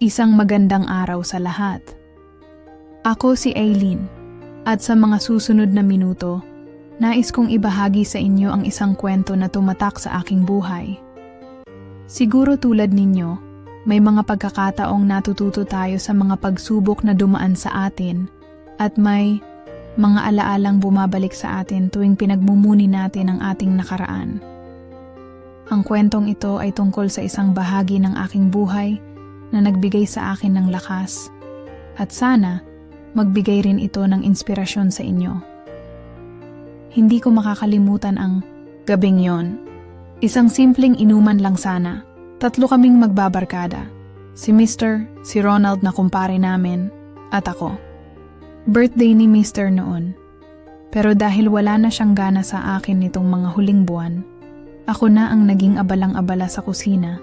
Isang magandang araw sa lahat. Ako si Aileen at sa mga susunod na minuto, nais kong ibahagi sa inyo ang isang kwento na tumatak sa aking buhay. Siguro tulad ninyo, may mga pagkakataong natututo tayo sa mga pagsubok na dumaan sa atin at may mga alaalang bumabalik sa atin tuwing pinagmumuni natin ang ating nakaraan. Ang kwentong ito ay tungkol sa isang bahagi ng aking buhay na nagbigay sa akin ng lakas. At sana, magbigay rin ito ng inspirasyon sa inyo. Hindi ko makakalimutan ang gabing yon. Isang simpleng inuman lang sana. Tatlo kaming magbabarkada. Si Mr., si Ronald na kumpare namin, at ako. Birthday ni Mr. noon. Pero dahil wala na siyang gana sa akin nitong mga huling buwan, ako na ang naging abalang-abala sa kusina.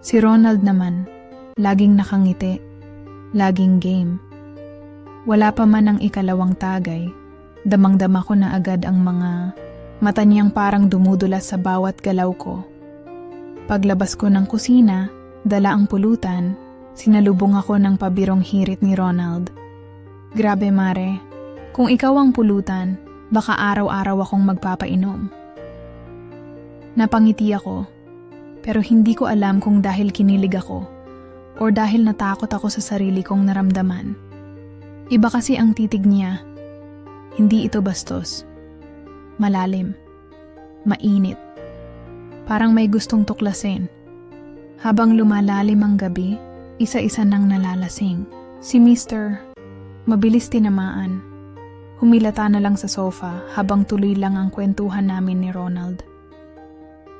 Si Ronald naman, laging nakangiti, laging game. Wala pa man ang ikalawang tagay, damang-dama ko na agad ang mga mata niyang parang dumudulas sa bawat galaw ko. Paglabas ko ng kusina, dala ang pulutan, sinalubong ako ng pabirong hirit ni Ronald. Grabe mare, kung ikaw ang pulutan, baka araw-araw akong magpapainom. Napangiti ako, pero hindi ko alam kung dahil kinilig ako o dahil natakot ako sa sarili kong naramdaman. Iba kasi ang titig niya. Hindi ito bastos. Malalim. Mainit. Parang may gustong tuklasin. Habang lumalalim ang gabi, isa-isa nang nalalasing. Si Mr. Mabilis tinamaan. Humilata na lang sa sofa habang tuloy lang ang kwentuhan namin ni Ronald.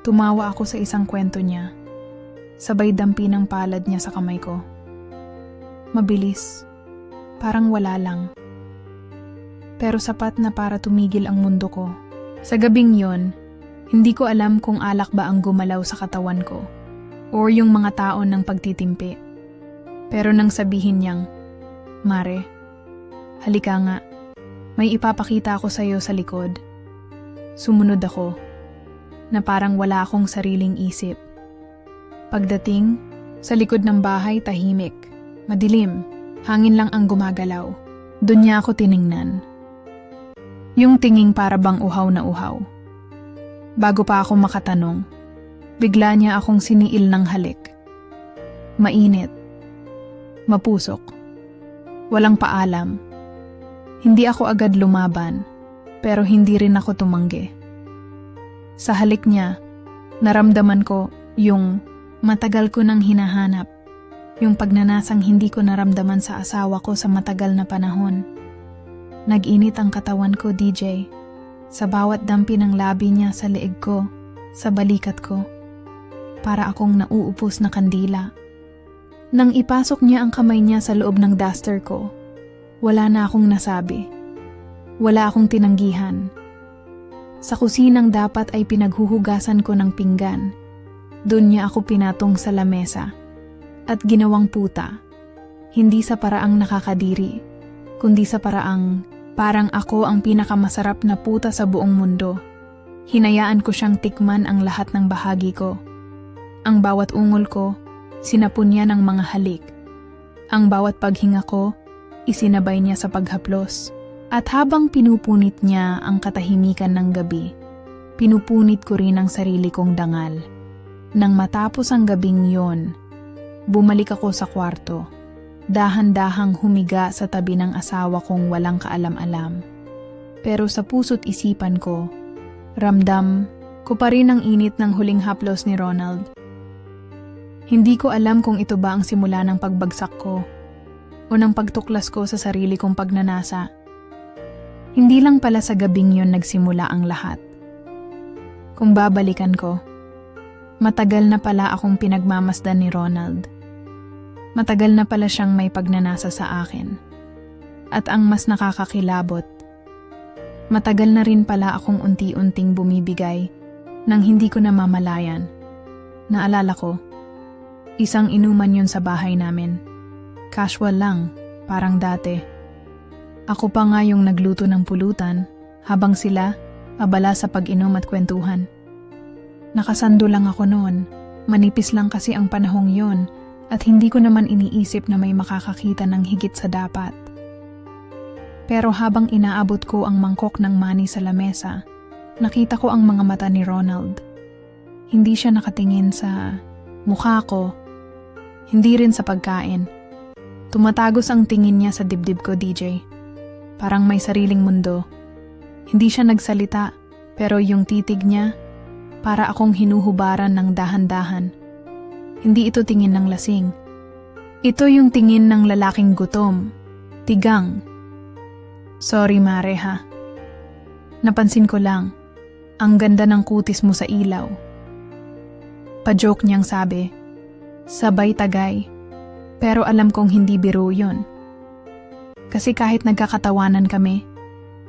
Tumawa ako sa isang kwento niya. Sabay dampi ng palad niya sa kamay ko. Mabilis. Parang wala lang. Pero sapat na para tumigil ang mundo ko. Sa gabing yon, hindi ko alam kung alak ba ang gumalaw sa katawan ko or yung mga taon ng pagtitimpi. Pero nang sabihin niyang, Mare, halika nga, may ipapakita ako sa'yo sa likod. Sumunod ako na parang wala akong sariling isip. Pagdating, sa likod ng bahay tahimik, madilim, hangin lang ang gumagalaw. Doon niya ako tiningnan. Yung tinging para bang uhaw na uhaw. Bago pa ako makatanong, bigla niya akong siniil ng halik. Mainit. Mapusok. Walang paalam. Hindi ako agad lumaban, pero hindi rin ako tumanggi. Sa halik niya, naramdaman ko yung matagal ko nang hinahanap. Yung pagnanasang hindi ko naramdaman sa asawa ko sa matagal na panahon. Nag-init ang katawan ko, DJ. Sa bawat dampi ng labi niya sa leeg ko, sa balikat ko. Para akong nauupos na kandila. Nang ipasok niya ang kamay niya sa loob ng duster ko, wala na akong nasabi. Wala akong tinanggihan sa kusinang dapat ay pinaghuhugasan ko ng pinggan. Doon niya ako pinatong sa lamesa. At ginawang puta. Hindi sa paraang nakakadiri, kundi sa paraang parang ako ang pinakamasarap na puta sa buong mundo. Hinayaan ko siyang tikman ang lahat ng bahagi ko. Ang bawat ungol ko, sinapon niya ng mga halik. Ang bawat paghinga ko, isinabay niya sa paghaplos. At habang pinupunit niya ang katahimikan ng gabi, pinupunit ko rin ang sarili kong dangal. Nang matapos ang gabing yon, bumalik ako sa kwarto. Dahan-dahang humiga sa tabi ng asawa kong walang kaalam-alam. Pero sa puso't isipan ko, ramdam ko pa rin ang init ng huling haplos ni Ronald. Hindi ko alam kung ito ba ang simula ng pagbagsak ko o ng pagtuklas ko sa sarili kong pagnanasa. Hindi lang pala sa gabing yon nagsimula ang lahat. Kung babalikan ko, matagal na pala akong pinagmamasdan ni Ronald. Matagal na pala siyang may pagnanasa sa akin. At ang mas nakakakilabot, matagal na rin pala akong unti-unting bumibigay nang hindi ko namamalayan. Naalala ko, isang inuman yun sa bahay namin. Casual lang, parang dati. Ako pa nga yung nagluto ng pulutan, habang sila, abala sa pag-inom at kwentuhan. Nakasando lang ako noon, manipis lang kasi ang panahong yon At hindi ko naman iniisip na may makakakita ng higit sa dapat. Pero habang inaabot ko ang mangkok ng mani sa lamesa, nakita ko ang mga mata ni Ronald. Hindi siya nakatingin sa mukha ko, hindi rin sa pagkain. Tumatagos ang tingin niya sa dibdib ko, DJ. Parang may sariling mundo. Hindi siya nagsalita, pero yung titig niya, para akong hinuhubaran ng dahan-dahan. Hindi ito tingin ng lasing. Ito yung tingin ng lalaking gutom. Tigang. Sorry, Mare, ha? Napansin ko lang, ang ganda ng kutis mo sa ilaw. Pa-joke niyang sabi, sabay tagay, pero alam kong hindi biro yun. Kasi kahit nagkakatawanan kami,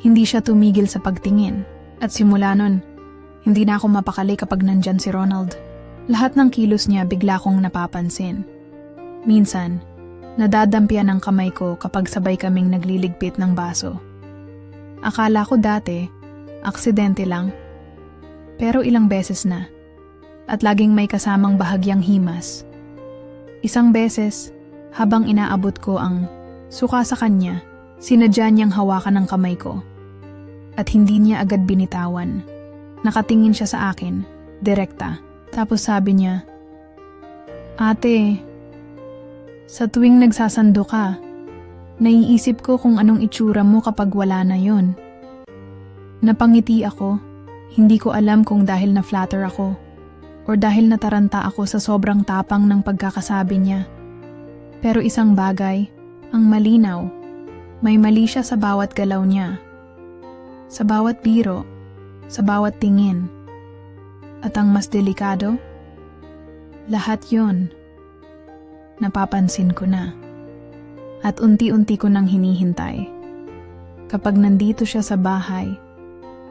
hindi siya tumigil sa pagtingin. At simula nun, hindi na ako mapakali kapag nandyan si Ronald. Lahat ng kilos niya bigla kong napapansin. Minsan, nadadampian ang kamay ko kapag sabay kaming nagliligpit ng baso. Akala ko dati, aksidente lang. Pero ilang beses na. At laging may kasamang bahagyang himas. Isang beses, habang inaabot ko ang suka sa kanya, sinadya niyang hawakan ng kamay ko. At hindi niya agad binitawan. Nakatingin siya sa akin, direkta. Tapos sabi niya, Ate, sa tuwing nagsasando ka, naiisip ko kung anong itsura mo kapag wala na yon. Napangiti ako, hindi ko alam kung dahil na flatter ako or dahil nataranta ako sa sobrang tapang ng pagkakasabi niya. Pero isang bagay, ang malinaw, may mali siya sa bawat galaw niya. Sa bawat biro, sa bawat tingin. At ang mas delikado, lahat yon. Napapansin ko na. At unti-unti ko nang hinihintay. Kapag nandito siya sa bahay,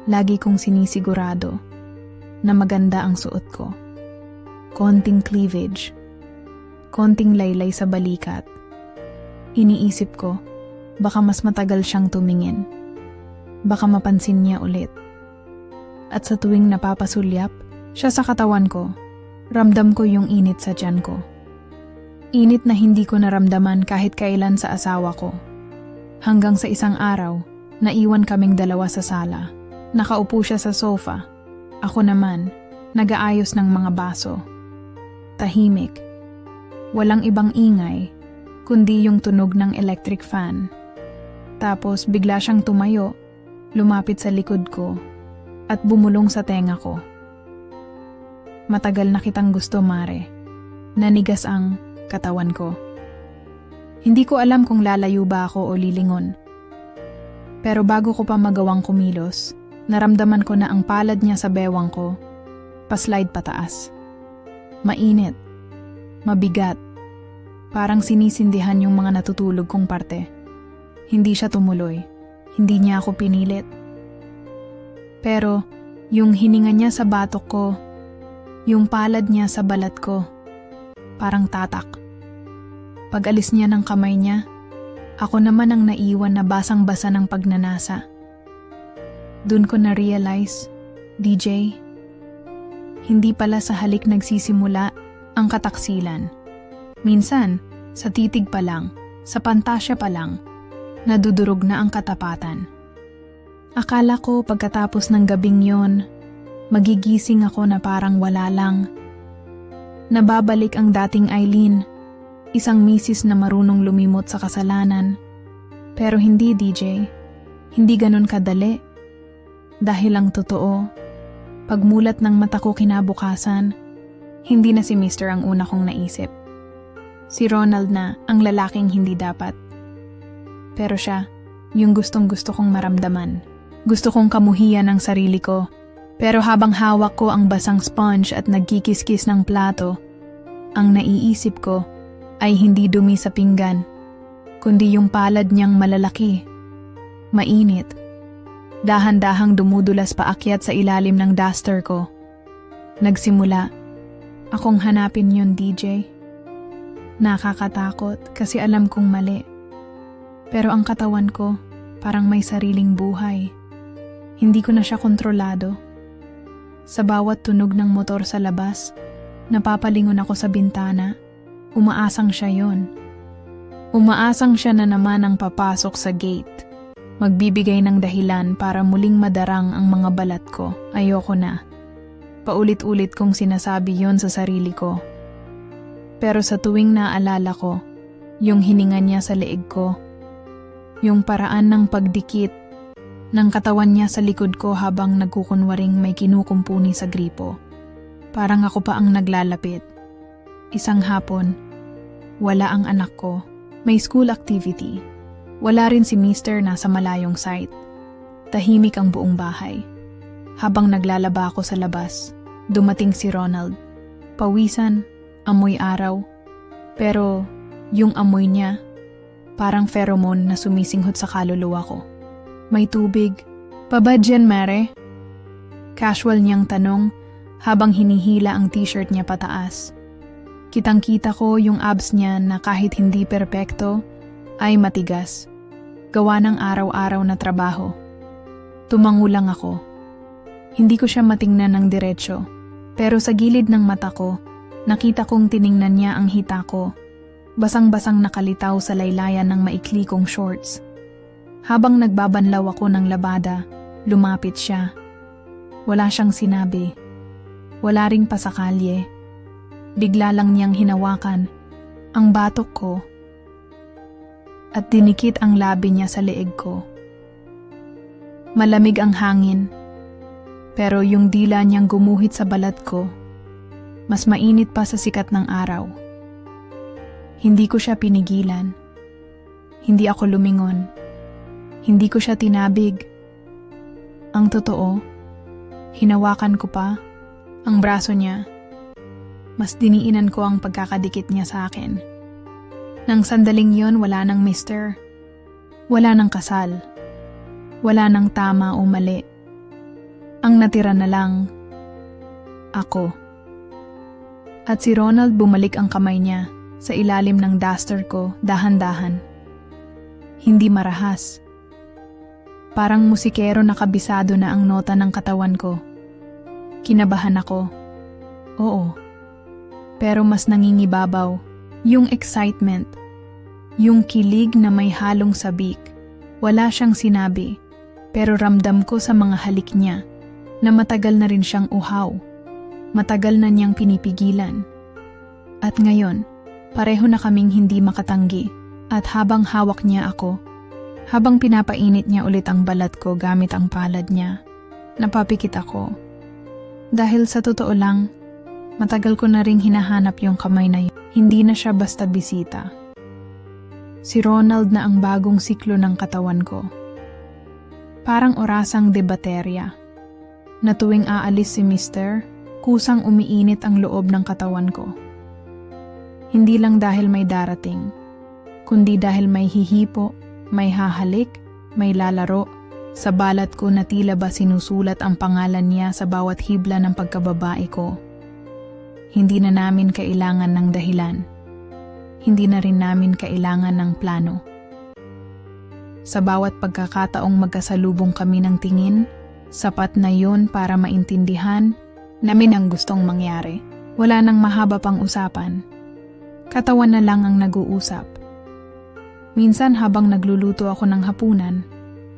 lagi kong sinisigurado na maganda ang suot ko. Konting cleavage, konting laylay sa balikat. Iniisip ko, baka mas matagal siyang tumingin. Baka mapansin niya ulit. At sa tuwing napapasulyap, siya sa katawan ko, ramdam ko yung init sa tiyan ko. Init na hindi ko naramdaman kahit kailan sa asawa ko. Hanggang sa isang araw, naiwan kaming dalawa sa sala. Nakaupo siya sa sofa. Ako naman, nagaayos ng mga baso. Tahimik. Walang ibang ingay, kundi yung tunog ng electric fan. Tapos bigla siyang tumayo, lumapit sa likod ko, at bumulong sa tenga ko. Matagal na kitang gusto, Mare. Nanigas ang katawan ko. Hindi ko alam kung lalayo ba ako o lilingon. Pero bago ko pa magawang kumilos, naramdaman ko na ang palad niya sa bewang ko, paslide pataas. Mainit, mabigat, parang sinisindihan yung mga natutulog kong parte. Hindi siya tumuloy, hindi niya ako pinilit. Pero yung hininga niya sa batok ko, yung palad niya sa balat ko, parang tatak. Pag alis niya ng kamay niya, ako naman ang naiwan na basang-basa ng pagnanasa. Doon ko na-realize, DJ, hindi pala sa halik nagsisimula ang kataksilan. Minsan, sa titig pa lang, sa pantasya pa lang, nadudurog na ang katapatan. Akala ko pagkatapos ng gabing yon, magigising ako na parang wala lang. Nababalik ang dating Eileen, isang misis na marunong lumimot sa kasalanan. Pero hindi DJ, hindi ganon kadali. Dahil ang totoo, pagmulat ng mata ko kinabukasan, hindi na si Mr. ang una kong naisip. Si Ronald na ang lalaking hindi dapat. Pero siya, yung gustong gusto kong maramdaman. Gusto kong kamuhian ang sarili ko pero habang hawak ko ang basang sponge at nagkikiskis ng plato, ang naiisip ko ay hindi dumi sa pinggan, kundi yung palad niyang malalaki. Mainit. Dahan-dahang dumudulas paakyat sa ilalim ng duster ko. Nagsimula. Akong hanapin yon DJ. Nakakatakot kasi alam kong mali. Pero ang katawan ko parang may sariling buhay. Hindi ko na siya kontrolado. Sa bawat tunog ng motor sa labas, napapalingon ako sa bintana Umaasang siya yon. Umaasang siya na naman ang papasok sa gate. Magbibigay ng dahilan para muling madarang ang mga balat ko. Ayoko na. Paulit-ulit kong sinasabi yon sa sarili ko. Pero sa tuwing naalala ko, yung hininga niya sa leeg ko, yung paraan ng pagdikit ng katawan niya sa likod ko habang nagkukunwaring may kinukumpuni sa gripo. Parang ako pa ang naglalapit. Isang hapon, wala ang anak ko. May school activity. Wala rin si Mister nasa malayong site. Tahimik ang buong bahay. Habang naglalaba ako sa labas, dumating si Ronald. Pawisan, amoy araw. Pero yung amoy niya, parang pheromone na sumisinghot sa kaluluwa ko. May tubig. Pabadyan, Mare? Casual niyang tanong habang hinihila ang t-shirt niya pataas. Kitang-kita ko yung abs niya na kahit hindi perpekto, ay matigas. Gawa ng araw-araw na trabaho. Tumango lang ako. Hindi ko siya matingnan ng diretsyo, pero sa gilid ng mata ko, nakita kong tiningnan niya ang hita ko. Basang-basang nakalitaw sa laylayan ng maikli kong shorts. Habang nagbabanlaw ako ng labada, lumapit siya. Wala siyang sinabi. Wala ring pasakalye. Bigla lang niyang hinawakan ang batok ko at dinikit ang labi niya sa leeg ko. Malamig ang hangin, pero yung dila niyang gumuhit sa balat ko, mas mainit pa sa sikat ng araw. Hindi ko siya pinigilan. Hindi ako lumingon. Hindi ko siya tinabig. Ang totoo, hinawakan ko pa ang braso niya mas diniinan ko ang pagkakadikit niya sa akin. Nang sandaling yon wala nang mister. Wala nang kasal. Wala nang tama o mali. Ang natira na lang, ako. At si Ronald bumalik ang kamay niya sa ilalim ng duster ko dahan-dahan. Hindi marahas. Parang musikero na kabisado na ang nota ng katawan ko. Kinabahan ako. Oo pero mas nangingibabaw. Yung excitement, yung kilig na may halong sabik. Wala siyang sinabi, pero ramdam ko sa mga halik niya na matagal na rin siyang uhaw. Matagal na niyang pinipigilan. At ngayon, pareho na kaming hindi makatanggi at habang hawak niya ako, habang pinapainit niya ulit ang balat ko gamit ang palad niya, napapikit ako. Dahil sa totoo lang, Matagal ko na ring hinahanap yung kamay na yun. Hindi na siya basta bisita. Si Ronald na ang bagong siklo ng katawan ko. Parang orasang debaterya. Na tuwing aalis si Mister, kusang umiinit ang loob ng katawan ko. Hindi lang dahil may darating, kundi dahil may hihipo, may hahalik, may lalaro, sa balat ko na tila ba sinusulat ang pangalan niya sa bawat hibla ng pagkababae ko. Hindi na namin kailangan ng dahilan. Hindi na rin namin kailangan ng plano. Sa bawat pagkakataong magkasalubong kami ng tingin, sapat na yon para maintindihan namin ang gustong mangyari. Wala nang mahaba pang usapan. Katawan na lang ang nag-uusap. Minsan habang nagluluto ako ng hapunan,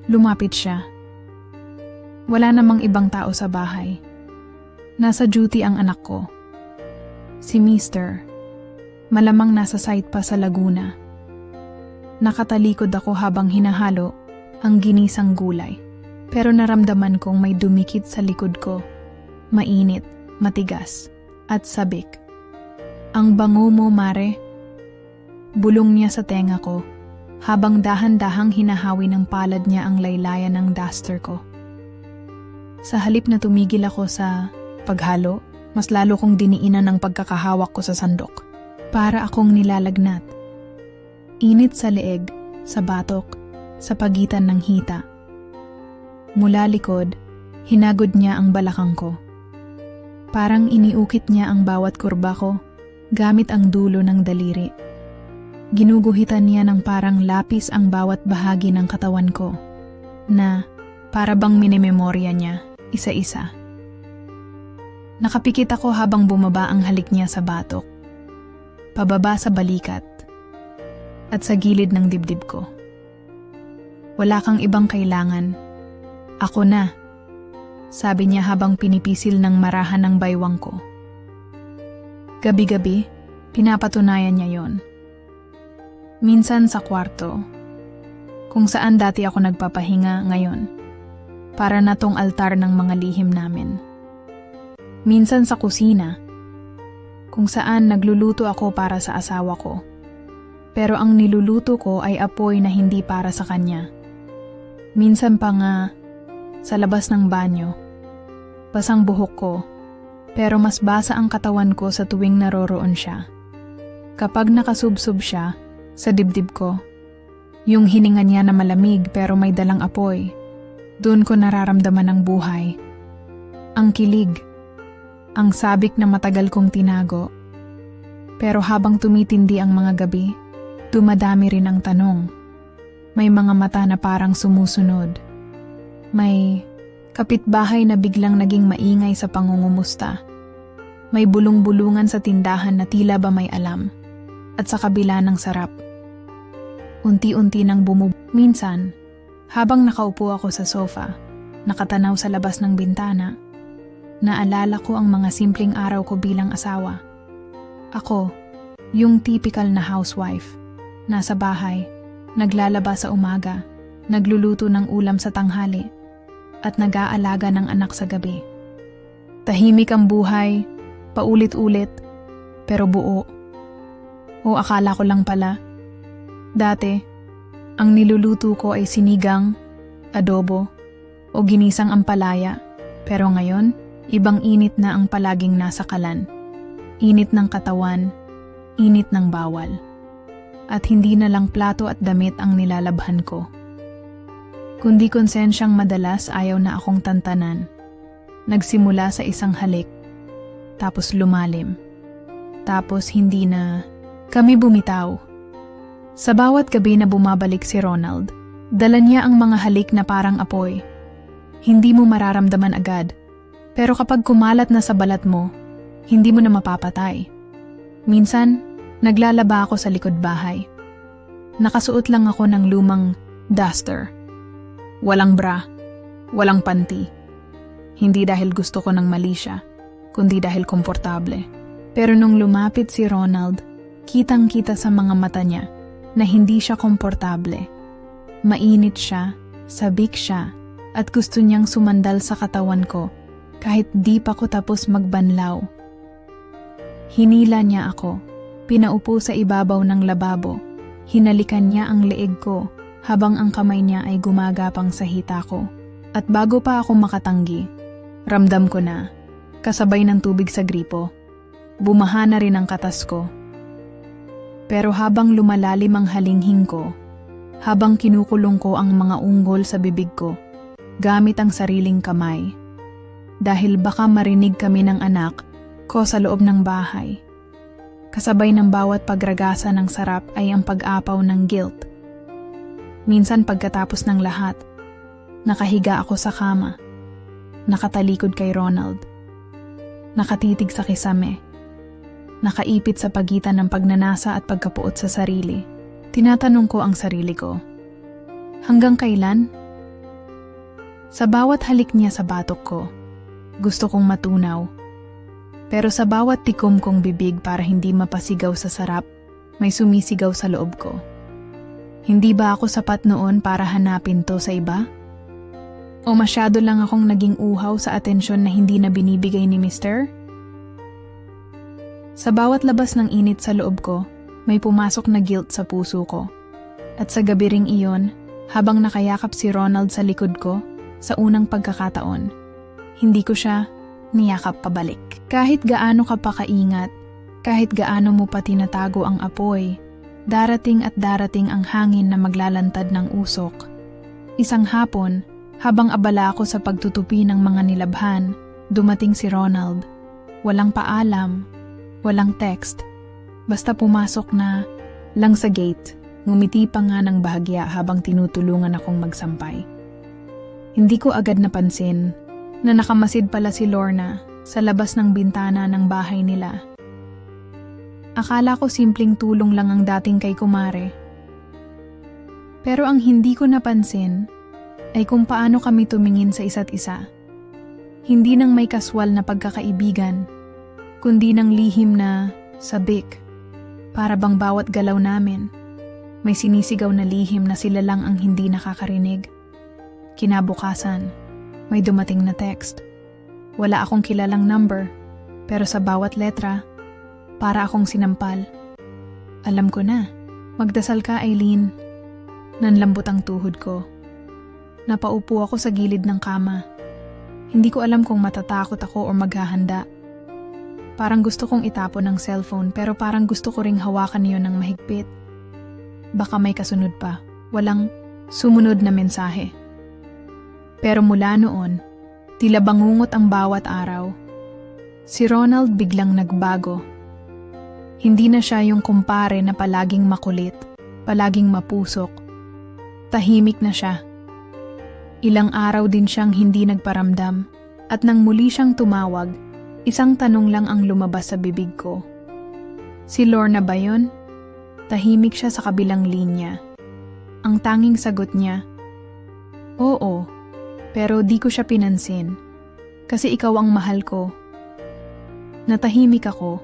lumapit siya. Wala namang ibang tao sa bahay. Nasa duty ang anak ko. Si Mister, malamang nasa site pa sa Laguna. Nakatalikod ako habang hinahalo ang ginisang gulay. Pero naramdaman kong may dumikit sa likod ko. Mainit, matigas, at sabik. Ang bango mo, Mare. Bulong niya sa tenga ko habang dahan-dahang hinahawi ng palad niya ang laylayan ng duster ko. Sa halip na tumigil ako sa paghalo, mas lalo kong diniinan ang pagkakahawak ko sa sandok. Para akong nilalagnat. Init sa leeg, sa batok, sa pagitan ng hita. Mula likod, hinagod niya ang balakang ko. Parang iniukit niya ang bawat kurba ko gamit ang dulo ng daliri. Ginuguhitan niya ng parang lapis ang bawat bahagi ng katawan ko na para bang minememorya niya isa-isa. Nakapikit ako habang bumaba ang halik niya sa batok. pababa sa balikat, at sa gilid ng dibdib ko. Wala kang ibang kailangan. Ako na, sabi niya habang pinipisil ng marahan ng baywang ko. Gabi-gabi, pinapatunayan niya yon. Minsan sa kwarto, kung saan dati ako nagpapahinga ngayon, para na tong altar ng mga lihim namin. Minsan sa kusina, kung saan nagluluto ako para sa asawa ko. Pero ang niluluto ko ay apoy na hindi para sa kanya. Minsan pa nga, sa labas ng banyo, basang buhok ko, pero mas basa ang katawan ko sa tuwing naroroon siya. Kapag nakasubsob siya, sa dibdib ko, yung hininga niya na malamig pero may dalang apoy, doon ko nararamdaman ang buhay. Ang kilig, ang sabik na matagal kong tinago. Pero habang tumitindi ang mga gabi, dumadami rin ang tanong. May mga mata na parang sumusunod. May kapitbahay na biglang naging maingay sa pangungumusta. May bulong-bulungan sa tindahan na tila ba may alam. At sa kabila ng sarap. Unti-unti nang bumub... Minsan, habang nakaupo ako sa sofa, nakatanaw sa labas ng bintana, naalala ko ang mga simpleng araw ko bilang asawa. Ako, yung typical na housewife, nasa bahay, naglalaba sa umaga, nagluluto ng ulam sa tanghali, at nag-aalaga ng anak sa gabi. Tahimik ang buhay, paulit-ulit, pero buo. O akala ko lang pala. Dati, ang niluluto ko ay sinigang, adobo, o ginisang ampalaya. Pero ngayon, ibang init na ang palaging nasa kalan. Init ng katawan, init ng bawal. At hindi na lang plato at damit ang nilalabhan ko. Kundi konsensyang madalas ayaw na akong tantanan. Nagsimula sa isang halik, tapos lumalim. Tapos hindi na kami bumitaw sa bawat gabi na bumabalik si Ronald, dala niya ang mga halik na parang apoy. Hindi mo mararamdaman agad, pero kapag kumalat na sa balat mo, hindi mo na mapapatay. Minsan, naglalaba ako sa likod bahay. Nakasuot lang ako ng lumang duster. Walang bra, walang panty. Hindi dahil gusto ko ng mali siya, kundi dahil komportable. Pero nung lumapit si Ronald, kitang-kita sa mga mata niya na hindi siya komportable. Mainit siya, sabik siya, at gusto niyang sumandal sa katawan ko kahit di pa ko tapos magbanlaw. Hinila niya ako, pinaupo sa ibabaw ng lababo, hinalikan niya ang leeg ko habang ang kamay niya ay gumagapang sa hita ko. At bago pa ako makatanggi, ramdam ko na, kasabay ng tubig sa gripo, bumaha na rin ang katas ko pero habang lumalalim ang halinghing ko, habang kinukulong ko ang mga unggol sa bibig ko, gamit ang sariling kamay, dahil baka marinig kami ng anak ko sa loob ng bahay. Kasabay ng bawat pagragasa ng sarap ay ang pag-apaw ng guilt. Minsan pagkatapos ng lahat, nakahiga ako sa kama, nakatalikod kay Ronald, nakatitig sa kisame nakaipit sa pagitan ng pagnanasa at pagkapuot sa sarili. Tinatanong ko ang sarili ko. Hanggang kailan? Sa bawat halik niya sa batok ko, gusto kong matunaw. Pero sa bawat tikom kong bibig para hindi mapasigaw sa sarap, may sumisigaw sa loob ko. Hindi ba ako sapat noon para hanapin to sa iba? O masyado lang akong naging uhaw sa atensyon na hindi na binibigay ni Mr.? Sa bawat labas ng init sa loob ko, may pumasok na guilt sa puso ko. At sa gabi ring iyon, habang nakayakap si Ronald sa likod ko, sa unang pagkakataon, hindi ko siya niyakap pabalik. Kahit gaano ka pa kaingat, kahit gaano mo pa tinatago ang apoy, darating at darating ang hangin na maglalantad ng usok. Isang hapon, habang abala ako sa pagtutupi ng mga nilabhan, dumating si Ronald. Walang paalam, Walang text. Basta pumasok na lang sa gate, ngumiti pa nga ng bahagya habang tinutulungan akong magsampay. Hindi ko agad napansin na nakamasid pala si Lorna sa labas ng bintana ng bahay nila. Akala ko simpleng tulong lang ang dating kay kumare. Pero ang hindi ko napansin ay kung paano kami tumingin sa isa't isa. Hindi nang may kaswal na pagkakaibigan, kundi ng lihim na sabik. Para bang bawat galaw namin, may sinisigaw na lihim na sila lang ang hindi nakakarinig. Kinabukasan, may dumating na text. Wala akong kilalang number, pero sa bawat letra, para akong sinampal. Alam ko na, magdasal ka Eileen. Nanlambot ang tuhod ko. Napaupo ako sa gilid ng kama. Hindi ko alam kung matatakot ako o maghahanda. Parang gusto kong itapon ang cellphone pero parang gusto ko ring hawakan niyo ng mahigpit. Baka may kasunod pa. Walang sumunod na mensahe. Pero mula noon, tila bangungot ang bawat araw. Si Ronald biglang nagbago. Hindi na siya yung kumpare na palaging makulit, palaging mapusok. Tahimik na siya. Ilang araw din siyang hindi nagparamdam at nang muli siyang tumawag, isang tanong lang ang lumabas sa bibig ko. Si Lorna ba yun? Tahimik siya sa kabilang linya. Ang tanging sagot niya, Oo, pero di ko siya pinansin. Kasi ikaw ang mahal ko. Natahimik ako.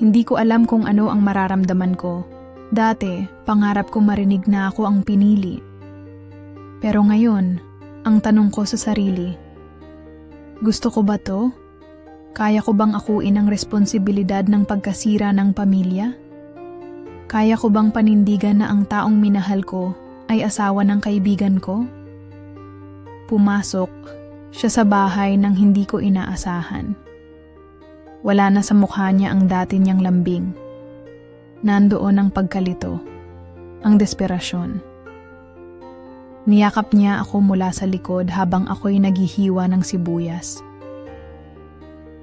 Hindi ko alam kung ano ang mararamdaman ko. Dati, pangarap ko marinig na ako ang pinili. Pero ngayon, ang tanong ko sa sarili, gusto ko ba to? Kaya ko bang akuin ang responsibilidad ng pagkasira ng pamilya? Kaya ko bang panindigan na ang taong minahal ko ay asawa ng kaibigan ko? Pumasok siya sa bahay nang hindi ko inaasahan. Wala na sa mukha niya ang dati niyang lambing. Nandoon ang pagkalito, ang desperasyon. Niyakap niya ako mula sa likod habang ako'y naghihiwa ng sibuyas.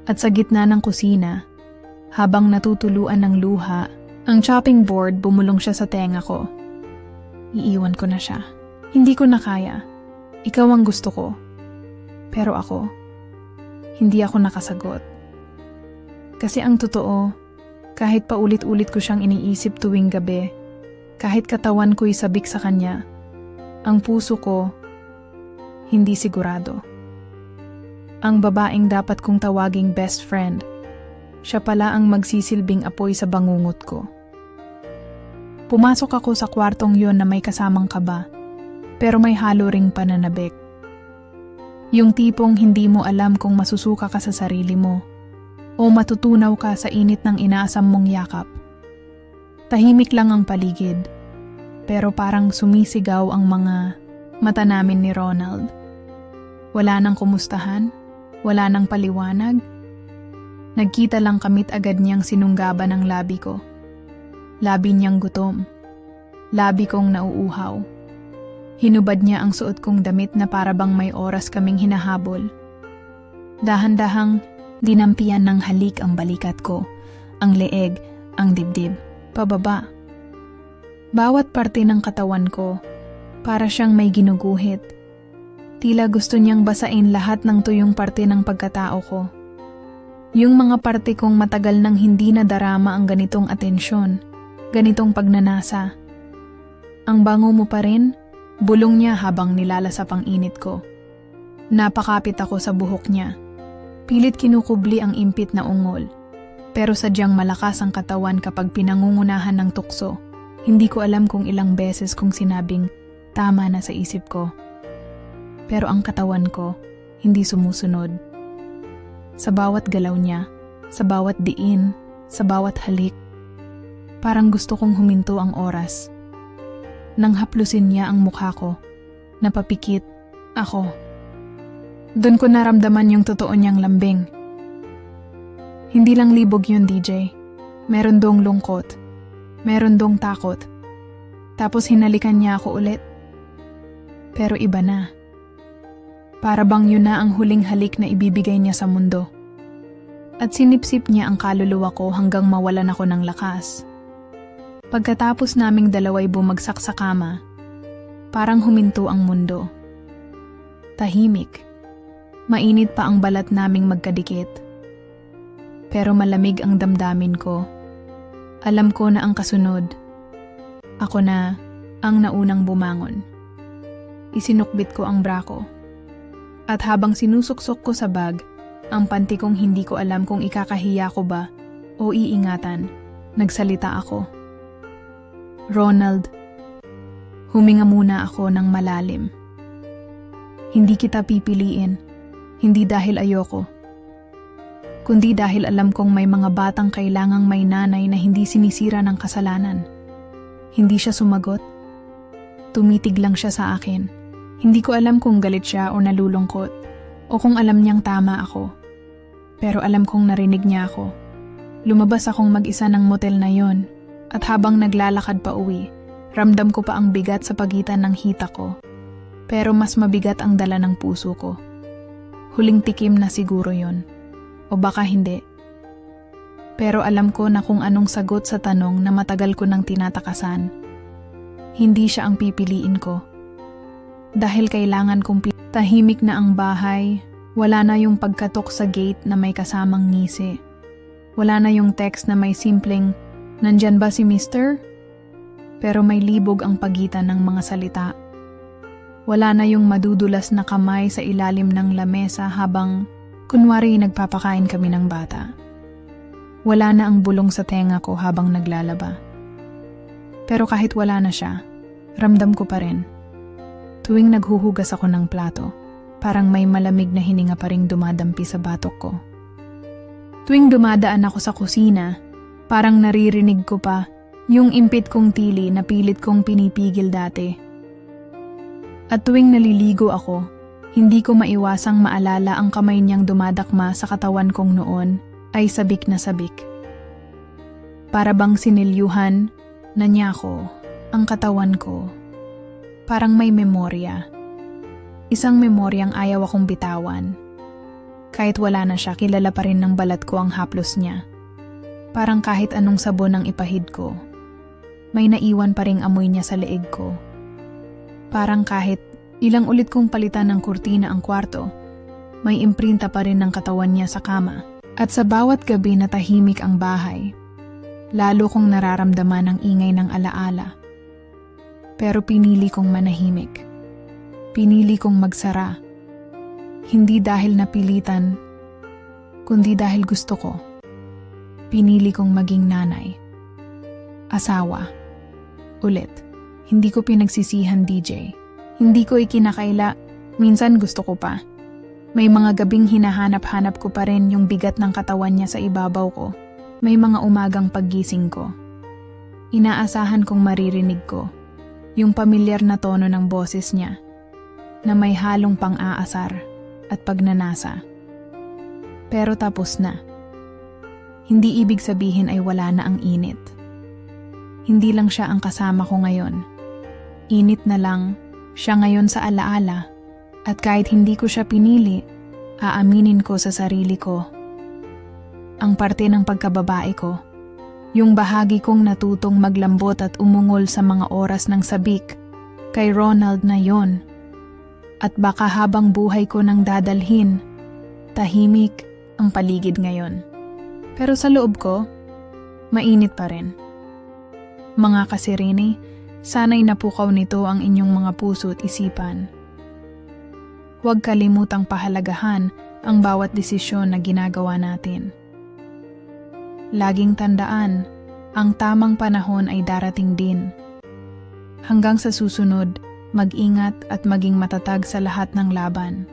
At sa gitna ng kusina, habang natutuluan ng luha, ang chopping board bumulong siya sa tenga ko. Iiwan ko na siya. Hindi ko na kaya. Ikaw ang gusto ko. Pero ako, hindi ako nakasagot. Kasi ang totoo, kahit paulit-ulit ko siyang iniisip tuwing gabi, kahit katawan ko'y sabik sa kanya, ang puso ko, hindi sigurado. Ang babaeng dapat kong tawaging best friend, siya pala ang magsisilbing apoy sa bangungot ko. Pumasok ako sa kwartong yon na may kasamang kaba, pero may halo ring pananabik. Yung tipong hindi mo alam kung masusuka ka sa sarili mo o matutunaw ka sa init ng inaasam mong yakap. Tahimik lang ang paligid, pero parang sumisigaw ang mga mata namin ni Ronald. Wala nang kumustahan, wala nang paliwanag. Nagkita lang kamit agad niyang sinunggaban ng labi ko. Labi niyang gutom. Labi kong nauuhaw. Hinubad niya ang suot kong damit na para bang may oras kaming hinahabol. Dahan-dahang Dinampian ng halik ang balikat ko, ang leeg, ang dibdib, pababa. Bawat parte ng katawan ko, para siyang may ginuguhit. Tila gusto niyang basain lahat ng tuyong parte ng pagkatao ko. Yung mga parte kong matagal nang hindi na darama ang ganitong atensyon, ganitong pagnanasa. Ang bango mo pa rin, bulong niya habang nilalasap ang init ko. Napakapit ako sa buhok niya. Pilit kinukubli ang impit na ungol. Pero sadyang malakas ang katawan kapag pinangungunahan ng tukso. Hindi ko alam kung ilang beses kong sinabing tama na sa isip ko. Pero ang katawan ko, hindi sumusunod. Sa bawat galaw niya, sa bawat diin, sa bawat halik, parang gusto kong huminto ang oras. Nang haplusin niya ang mukha ko, napapikit, ako. Doon ko naramdaman yung totoo niyang lambing. Hindi lang libog yun, DJ. Meron dong lungkot. Meron dong takot. Tapos hinalikan niya ako ulit. Pero iba na. Para bang yun na ang huling halik na ibibigay niya sa mundo. At sinipsip niya ang kaluluwa ko hanggang mawalan ako ng lakas. Pagkatapos naming dalaway bumagsak sa kama, parang huminto ang mundo. Tahimik Mainit pa ang balat naming magkadikit. Pero malamig ang damdamin ko. Alam ko na ang kasunod. Ako na ang naunang bumangon. Isinukbit ko ang bra ko. At habang sinusuksok ko sa bag, ang panty kong hindi ko alam kung ikakahiya ko ba o iingatan, nagsalita ako. Ronald, huminga muna ako ng malalim. Hindi kita pipiliin, hindi dahil ayoko, kundi dahil alam kong may mga batang kailangang may nanay na hindi sinisira ng kasalanan. Hindi siya sumagot. Tumitig lang siya sa akin. Hindi ko alam kung galit siya o nalulungkot o kung alam niyang tama ako. Pero alam kong narinig niya ako. Lumabas akong mag-isa ng motel na yon at habang naglalakad pa uwi, ramdam ko pa ang bigat sa pagitan ng hita ko. Pero mas mabigat ang dala ng puso ko. Huling tikim na siguro yon. O baka hindi. Pero alam ko na kung anong sagot sa tanong na matagal ko nang tinatakasan. Hindi siya ang pipiliin ko. Dahil kailangan kong tahimik na ang bahay, wala na yung pagkatok sa gate na may kasamang ngisi. Wala na yung text na may simpleng, nandyan ba si Mister? Pero may libog ang pagitan ng mga salita. Wala na yung madudulas na kamay sa ilalim ng lamesa habang kunwari nagpapakain kami ng bata. Wala na ang bulong sa tenga ko habang naglalaba. Pero kahit wala na siya, ramdam ko pa rin. Tuwing naghuhugas ako ng plato, parang may malamig na hininga pa ring dumadampi sa batok ko. Tuwing dumadaan ako sa kusina, parang naririnig ko pa yung impit kong tili na pilit kong pinipigil dati. At tuwing naliligo ako, hindi ko maiwasang maalala ang kamay niyang dumadakma sa katawan kong noon ay sabik na sabik. Para bang sinilyuhan na niya ko ang katawan ko. Parang may memorya. Isang memoryang ayaw akong bitawan. Kahit wala na siya, kilala pa rin ng balat ko ang haplos niya. Parang kahit anong sabon ang ipahid ko, may naiwan pa ring amoy niya sa leeg ko. Parang kahit ilang ulit kong palitan ng kurtina ang kwarto, may imprinta pa rin ng katawan niya sa kama. At sa bawat gabi na tahimik ang bahay, lalo kong nararamdaman ang ingay ng alaala. Pero pinili kong manahimik. Pinili kong magsara. Hindi dahil napilitan, kundi dahil gusto ko. Pinili kong maging nanay. Asawa. Ulit. Hindi ko pinagsisihan DJ. Hindi ko ikinakaila. Minsan gusto ko pa. May mga gabing hinahanap-hanap ko pa rin yung bigat ng katawan niya sa ibabaw ko. May mga umagang paggising ko. Inaasahan kong maririnig ko. Yung pamilyar na tono ng boses niya. Na may halong pang-aasar at pagnanasa. Pero tapos na. Hindi ibig sabihin ay wala na ang init. Hindi lang siya ang kasama ko ngayon. Init na lang, siya ngayon sa alaala at kahit hindi ko siya pinili, aaminin ko sa sarili ko. Ang parte ng pagkababae ko, yung bahagi kong natutong maglambot at umungol sa mga oras ng sabik, kay Ronald na yon. At baka habang buhay ko nang dadalhin, tahimik ang paligid ngayon. Pero sa loob ko, mainit pa rin. Mga kasirini, sana'y napukaw nito ang inyong mga puso at isipan huwag kalimutang pahalagahan ang bawat desisyon na ginagawa natin. Laging tandaan, ang tamang panahon ay darating din. Hanggang sa susunod, mag-ingat at maging matatag sa lahat ng laban.